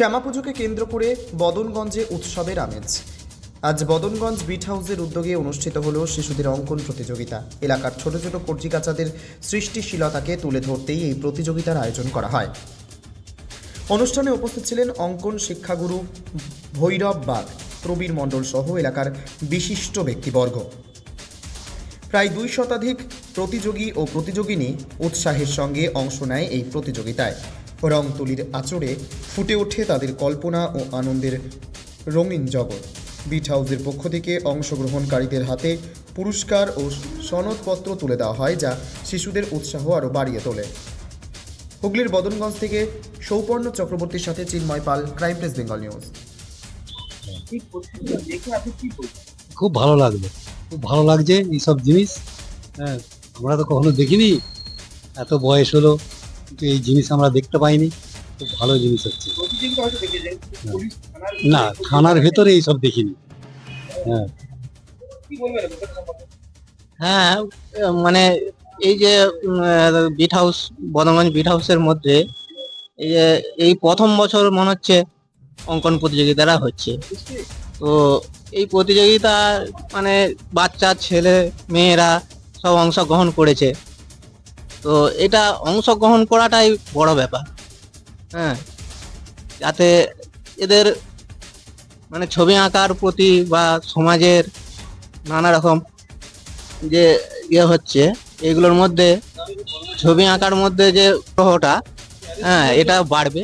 শ্যামা পুজোকে কেন্দ্র করে বদনগঞ্জে উৎসবের আমেজ। আজ বদনগঞ্জ বিট হাউসের উদ্যোগে অনুষ্ঠিত হল শিশুদের অঙ্কন প্রতিযোগিতা। এলাকার ছোট ছোট কর্জিকাচাদের সৃষ্টিশীলতাকে তুলে ধরতেই এই প্রতিযোগিতার আয়োজন করা হয়। অনুষ্ঠানে উপস্থিত ছিলেন অঙ্কন শিক্ষাগুরু ভৈরব বাগ, প্রবীর মণ্ডল সহ এলাকার বিশিষ্ট ব্যক্তিবর্গ। প্রায় দুই শতাধিক প্রতিযোগী ও প্রতিযোগিনী উৎসাহের সঙ্গে অংশ নেয় এই প্রতিযোগিতায়। রং তুলির আচরে ফুটে ওঠে তাদের কল্পনা ও আনন্দের রঙিন জগৎ। বিট হাউসের পক্ষ থেকে অংশগ্রহণকারীদের হাতে পুরস্কার ও সনদপত্র তুলে দেওয়া হয় যা শিশুদের উৎসাহ আরও বাড়িয়ে তোলে। হুগলির বদনগঞ্জ থেকে সৌপর্ণ চক্রবর্তীর সাথে Chinmoy Pal crime press Bengal news খুব ভালো লাগল। খুব ভালো লাগছে এইসব জিনিস। হ্যাঁ আমরা তো কখনো দেখিনি। এত বয়স হলো। এই জিনিস আমরা দেখতে পাইনি, খুব ভালো জিনিস হচ্ছে। না, থানার ভেতরে এইসব দেখিনি। হ্যাঁ? হ্যাঁ মানে এই যে বিট হাউস বদমগঞ্জ বিট হাউসের মধ্যে এই যে, এই প্রথম বছর মনে হচ্ছে অঙ্কন প্রতিযোগিতাটা হচ্ছে। তো এই প্রতিযোগিতা মানে বাচ্চা, ছেলে, মেয়েরা সব অংশগ্রহণ করেছে। তো এটা অংশগ্রহণ করাটাই বড় ব্যাপার। হ্যাঁ যাতে এদের মানে ছবি আঁকার প্রতি বা সমাজের নানা রকম যে ইয়ে হচ্ছে এগুলোর মধ্যে ছবি আঁকার মধ্যে যে গ্রহটা হ্যাঁ এটা বাড়বে।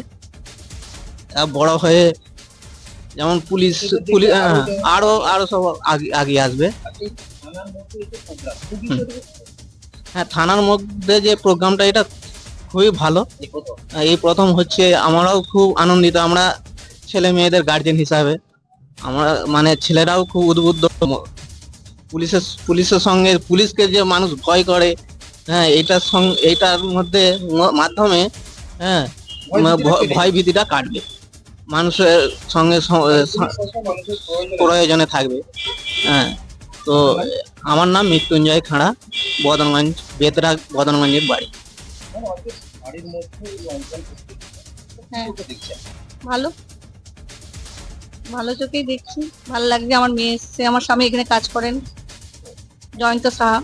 বড় হয়ে যেমন পুলিশ পুলিশ হ্যাঁ, আরও আরও সব আগে আসবে। হ্যাঁ থানার মধ্যে যে প্রোগ্রামটা এটা খুবই ভালো। এই প্রথম। হচ্ছে আমরাও খুব আনন্দিত। আমরা ছেলে মেয়েদের গার্জেন হিসাবে। আমরা মানে ছেলেরাও খুব উদ্বুদ্ধ। পুলিশের পুলিশের সঙ্গে পুলিশকে যে মানুষ ভয় করে হ্যাঁ এটার সঙ্গে এইটার মধ্যে মাধ্যমে হ্যাঁ ভয় ভীতিটা কাটবে। মানুষের সঙ্গে প্রয়োজনে থাকবে। হ্যাঁ তো আমার নাম মৃত্যুঞ্জয় খাঁড়া, বদনগঞ্জ, বেতরা, বদনগঞ্জের বাড়ি। হ্যাঁ। ভালো। ভালো চোখেই দেখছি। ভালো লাগছে আমার মেয়ে এসছে। আমার স্বামী এখানে কাজ করেন। জয়ন্ত সাহা।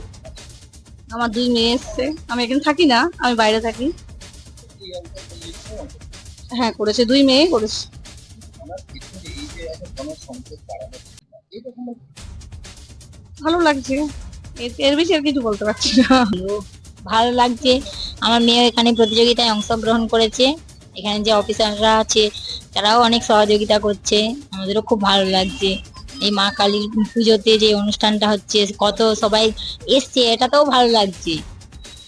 আমার দুই মেয়ে এসছে। আমি এখানে থাকি না, আমি বাইরে থাকি। হ্যাঁ করেছে। দুই মেয়ে করেছে। ভালো লাগছে। এর- বেশি আর কিছু বলতে পারছি না। ভালো লাগছে। আমার মেয়ে এখানে প্রতিযোগিতায় অংশগ্রহণ করেছে। এখানে যে অফিসাররা আছে তারাও অনেক সহযোগিতা করছে। আমাদেরও খুব ভালো লাগছে। এই মা কালীর পুজোতে যে অনুষ্ঠানটা হচ্ছে কত সবাই এসছে এটাতেও ভালো লাগছে।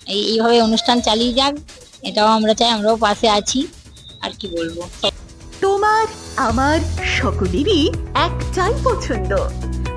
এই এইভাবে অনুষ্ঠান চালিয়ে যাক এটাও আমরা চাই আমরাও পাশে আছি। আর কি বলব? তোমার আমার সকলেরই একটাই পছন্দ।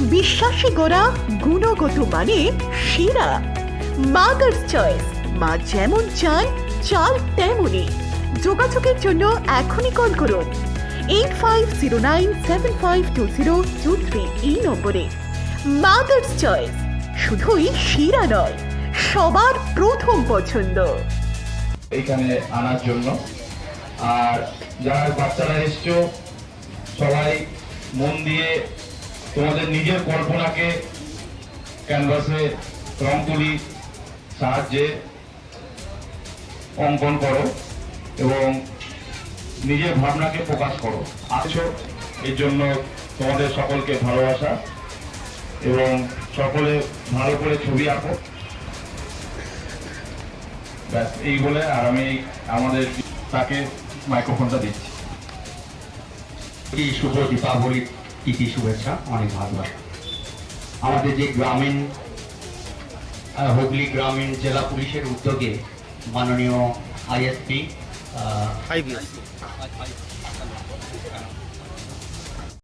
বিশ্বাসী গোড়া, গুণগত মানে সেরা। মাদার্স চয়েস মা যেমন চান চাল তেমনই। যোগাযোগের জন্য এখনই কল করুন। Eight five zero nine seven five two zero two three এই নম্বরে। মাদার্স চয়েস শুধুই সেরা নয়, সবার প্রথম পছন্দ। এখানে আনার জন্য। আর যারা বাচ্চারা এসছো, সবাই মন দিয়ে তোমাদের নিজের কল্পনাকে ক্যানভাসে রং তুলি সাহায্যে অঙ্কন করো এবং নিজের ভাবনাকে প্রকাশ করো। আছো, এর জন্য তোমাদের সকলকে ভালোবাসা এবং সকলে ভালো করে ছবি আঁকো। ব্যাস, এই বলে আর আমি আমাদের তাকে মাইক্রোফোনটা দিচ্ছি। এই শুভ দীপাবলির প্রীতি শুভেচ্ছা অনেক ভালোবাসা। আমাদের যে গ্রামীণ হুগলি গ্রামীণ জেলা পুলিশের উদ্যোগে মাননীয় আইএসপি